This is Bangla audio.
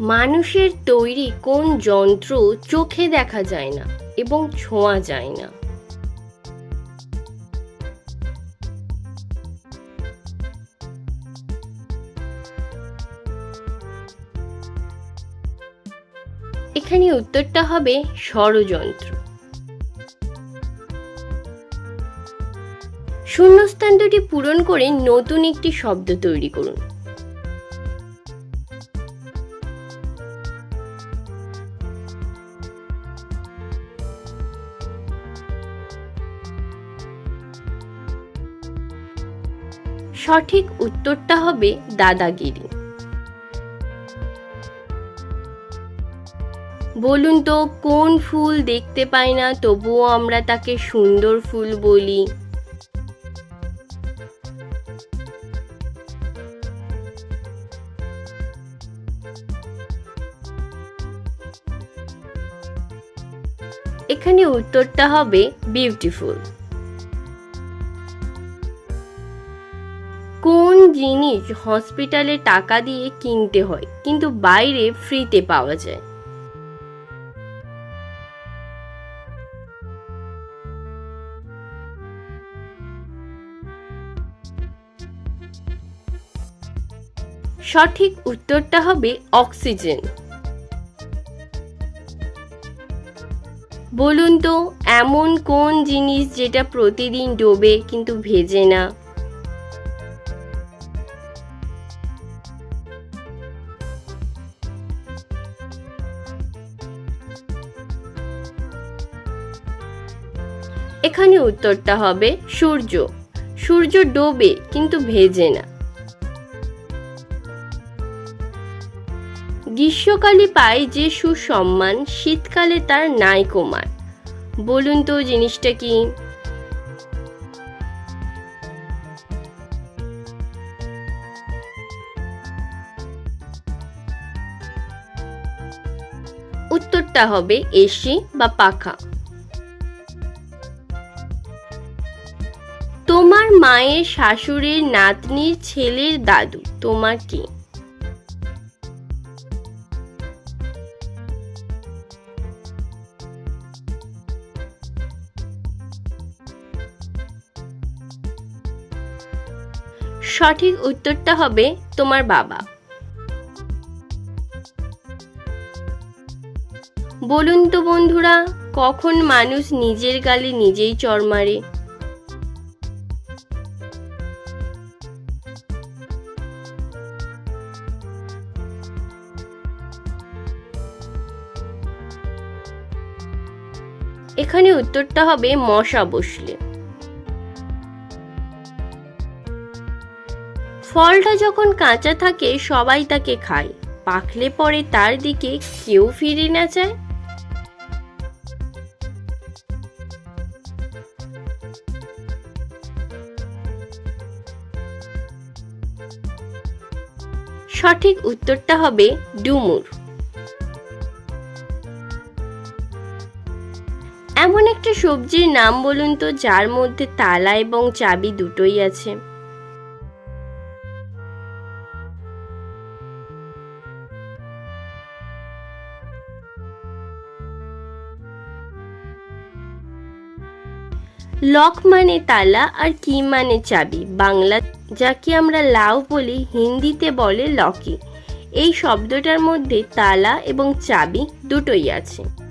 মানুষের তৈরি কোন যন্ত্র চোখে দেখা যায় না এবং ছোঁয়া যায় না? এখানে উত্তরটা হবে ষড়যন্ত্র। শূন্যস্থান দুটি পূরণ করে নতুন একটি শব্দ তৈরি করুন। সঠিক উত্তরটা হবে দাদাগিরি। বলুন তো, কোন ফুল দেখতে পাই না, তবুও আমরা তাকে সুন্দর ফুল বলি। এখানে উত্তরটা হবে বিউটিফুল। জিনিস হসপিটালে টাকা দিয়ে কিনতে হয়, কিন্তু বাইরে ফ্রিতে পাওয়া যায়। সঠিক উত্তরটা হবে অক্সিজেন বলুন তো, এমন কোন জিনিস যেটা প্রতিদিন ডোবে কিন্তু ভেজে না? এখানে উত্তরটা হবে সূর্য। সূর্য ডোবে, কিন্তু ভেজে না। গ্রীষ্মকালে পায় যে সুসম্মান, শীতকালে তার নাই কমার। বলুন তো জিনিসটা কি? উত্তরটা হবে এসি বা পাখা। তোমার মায়ের শাশুড়ির নাতনির ছেলের দাদু, তোমার কি? সঠিক উত্তরটা হবে তোমার বাবা। বলুন তো বন্ধুরা, কখন মানুষ নিজের গালে নিজেই চড় মারে? এখানে উত্তরটা হবে মশা বসলে। ফলটা যখন কাঁচা থাকে, সবাই তাকে খায়। পাকলে পরে তার দিকে কেউ ফিরে না চায় সঠিক উত্তরটা হবে ডুমুর। এমন একটা সবজির নাম বলুন তো, যার মধ্যে তালা এবং চাবি দুটোই আছে। লক মানে তালা আর কি মানে চাবি। বাংলা যাকে আমরা লাউ বলি, হিন্দিতে বলে লকি। এই শব্দটার মধ্যে তালা এবং চাবি দুটোই আছে।